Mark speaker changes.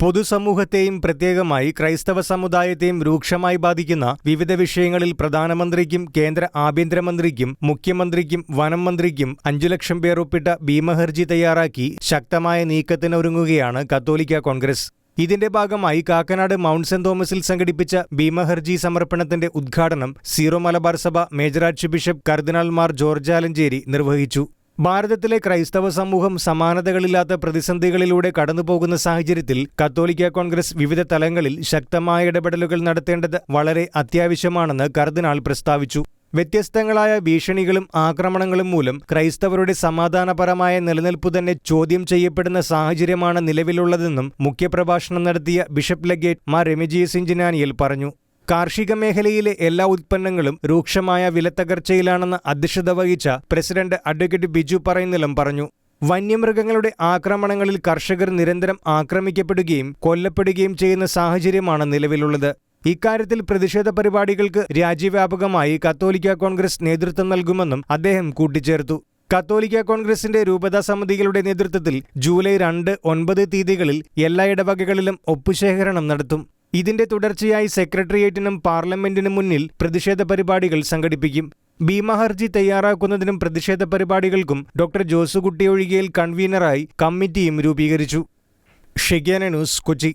Speaker 1: പൊതുസമൂഹത്തെയും പ്രത്യേകമായി ക്രൈസ്തവ സമുദായത്തെയും രൂക്ഷമായി ബാധിക്കുന്ന വിവിധ വിഷയങ്ങളിൽ പ്രധാനമന്ത്രിക്കും കേന്ദ്ര ആഭ്യന്തരമന്ത്രിക്കും മുഖ്യമന്ത്രിക്കും വനം മന്ത്രിക്കും അഞ്ചു ലക്ഷം പേർ ഒപ്പിട്ട ഭീമഹർജി തയ്യാറാക്കി ശക്തമായ നീക്കത്തിനൊരുങ്ങുകയാണ് കത്തോലിക്ക കോൺഗ്രസ്. ഇതിന്റെ ഭാഗമായി കാക്കനാട് മൗണ്ട് സെന്റ് തോമസിൽ സംഘടിപ്പിച്ച ഭീമഹർജി സമർപ്പണത്തിന്റെ ഉദ്ഘാടനം സീറോ മലബാർ സഭ മേജർ ആർച്ച് ബിഷപ്പ് കർദിനാൾ മാർ ജോർജ് ആലഞ്ചേരി നിർവഹിച്ചു. ഭാരതത്തിലെ ക്രൈസ്തവ സമൂഹം സമാനതകളില്ലാത്ത പ്രതിസന്ധികളിലൂടെ കടന്നുപോകുന്ന സാഹചര്യത്തിൽ കത്തോലിക്ക കോൺഗ്രസ് വിവിധ തലങ്ങളിൽ ശക്തമായ ഇടപെടലുകൾ നടത്തേണ്ടത് വളരെ അത്യാവശ്യമാണെന്ന് കർദിനാൾ പ്രസ്താവിച്ചു. വ്യത്യസ്തങ്ങളായ ഭീഷണികളും ആക്രമണങ്ങളും മൂലം ക്രൈസ്തവരുടെ സമാധാനപരമായ നിലനിൽപ്പ് തന്നെ ചോദ്യം ചെയ്യപ്പെടുന്ന സാഹചര്യമാണ് നിലവിലുള്ളതെന്നും മുഖ്യപ്രഭാഷണം നടത്തിയ ബിഷപ്പ് ലഗേറ്റ് മാർ റെമിജിയസ് ഇഞ്ചിനാനിയൽ പറഞ്ഞു. കാർഷിക മേഖലയിലെ എല്ലാ ഉൽപ്പന്നങ്ങളും രൂക്ഷമായ വിലത്തകർച്ചയിലാണെന്ന് അധ്യക്ഷത വഹിച്ച പ്രസിഡന്റ് അഡ്വക്കേറ്റ് ബിജു പറയുന്നിലം പറഞ്ഞു. വന്യമൃഗങ്ങളുടെ ആക്രമണങ്ങളിൽ കർഷകർ നിരന്തരം ആക്രമിക്കപ്പെടുകയും കൊല്ലപ്പെടുകയും ചെയ്യുന്ന സാഹചര്യമാണ് നിലവിലുള്ളത്. ഇക്കാര്യത്തിൽ പ്രതിഷേധ പരിപാടികൾക്ക് രാജ്യവ്യാപകമായി കത്തോലിക്ക കോൺഗ്രസ് നേതൃത്വം നൽകുമെന്നും അദ്ദേഹം കൂട്ടിച്ചേർത്തു. കത്തോലിക്ക കോൺഗ്രസിന്റെ രൂപതാ സമിതികളുടെ നേതൃത്വത്തിൽ ജൂലൈ രണ്ട് ഒൻപത് തീയതികളിൽ എല്ലാ ഇടവകകളിലും ഒപ്പുശേഖരണം നടത്തും. ഇതിന്റെ തുടർച്ചയായി സെക്രട്ടേറിയറ്റിനും പാർലമെന്റിനും മുന്നിൽ പ്രതിഷേധ പരിപാടികൾ സംഘടിപ്പിക്കും. ഭീമഹർജി തയ്യാറാക്കുന്നതിനും പ്രതിഷേധ പരിപാടികൾക്കും ഡോക്ടർ ജോസുകുട്ടി ഒഴികയിൽ കൺവീനറായി കമ്മിറ്റിയും രൂപീകരിച്ചു. ഷിഗേന ന്യൂസ് കൊച്ചി.